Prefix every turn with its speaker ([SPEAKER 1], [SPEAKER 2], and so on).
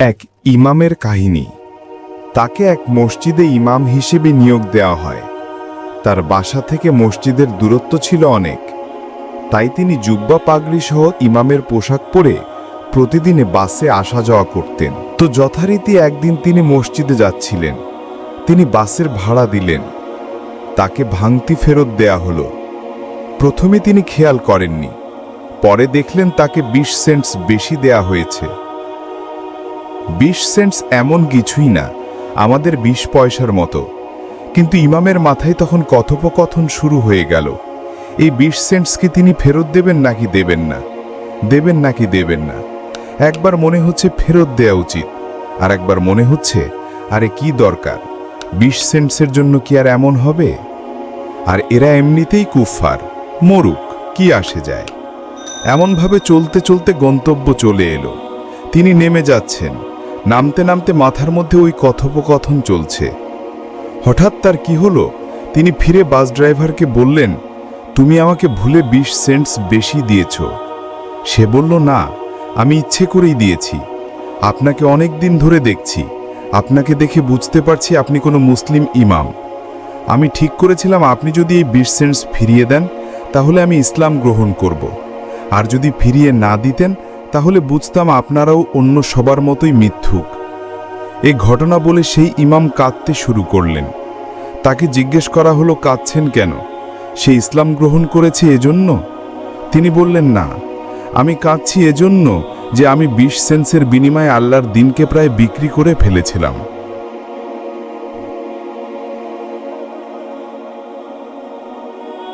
[SPEAKER 1] এক ইমামের কাহিনী। তাকে এক মসজিদে ইমাম হিসেবে নিয়োগ দেওয়া হয়। তার বাসা থেকে মসজিদের দূরত্ব ছিল অনেক। তাই তিনি জুব্বা পাগড়ি সহ ইমামের পোশাক পরে প্রতিদিনে বাসে আসা যাওয়া করতেন। তো যথারীতি একদিন তিনি মসজিদে যাচ্ছিলেন। তিনি বাসের ভাড়া দিলেন। তাকে ভাঙতি ফেরত দেয়া হলো। প্রথমে তিনি খেয়াল করেননি। পরে দেখলেন তাকে বিশ সেন্টস বেশি দেয়া হয়েছে। বিশ সেন্টস এমন কিছুই না, আমাদের বিশ পয়সার মতো। কিন্তু ইমামের মাথায় তখন কথোপকথন শুরু হয়ে গেল। এই বিশ সেন্টস কি তিনি ফেরত দেবেন নাকি দেবেন না? দেবেন নাকি দেবেন না? একবার মনে হচ্ছে ফেরত দেয়া উচিত। আর একবার মনে হচ্ছে, আরে কি দরকার? বিশ সেন্টসের জন্য কি আর এমন হবে? আর এরা এমনিতেই কুফফার, মরুক, কি আসে যায়? এমনভাবে চলতে চলতে গন্তব্য চলে এলো। তিনি নেমে যাচ্ছেন। নামতে নামতে মাথার মধ্যে ওই কথোপকথন চলছে। হঠাৎ তার কি হলো? তিনি ফিরে বাস ড্রাইভারকে বললেন, তুমি আমাকে ভুলে বিশ সেন্টস বেশি দিয়েছ। সে বলল, না, আমি ইচ্ছে করেই দিয়েছি। আপনাকে অনেক দিন ধরে দেখছি। আপনাকে দেখে বুঝতে পারছি আপনি কোনো মুসলিম ইমাম। আমি ঠিক করেছিলাম আপনি যদি এই বিশ সেন্টস ফিরিয়ে দেন, তাহলে আমি ইসলাম গ্রহণ করব। আর যদি ফিরিয়ে না দিতেন তাহলে বুঝতাম আপনারাও অন্য সবার মতোই মিথ্যুক। এ ঘটনা বলে সেই ইমাম কাঁদতে শুরু করলেন। তাকে জিজ্ঞেস করা হলো, কাঁদছেন কেন? সে ইসলাম গ্রহণ করেছে এজন্য? তিনি বললেন, না, আমি কাঁদছি এজন্য যে আমি বিশ সেন্সের বিনিময়ে আল্লাহর দিনকে প্রায় বিক্রি করে ফেলেছিলাম।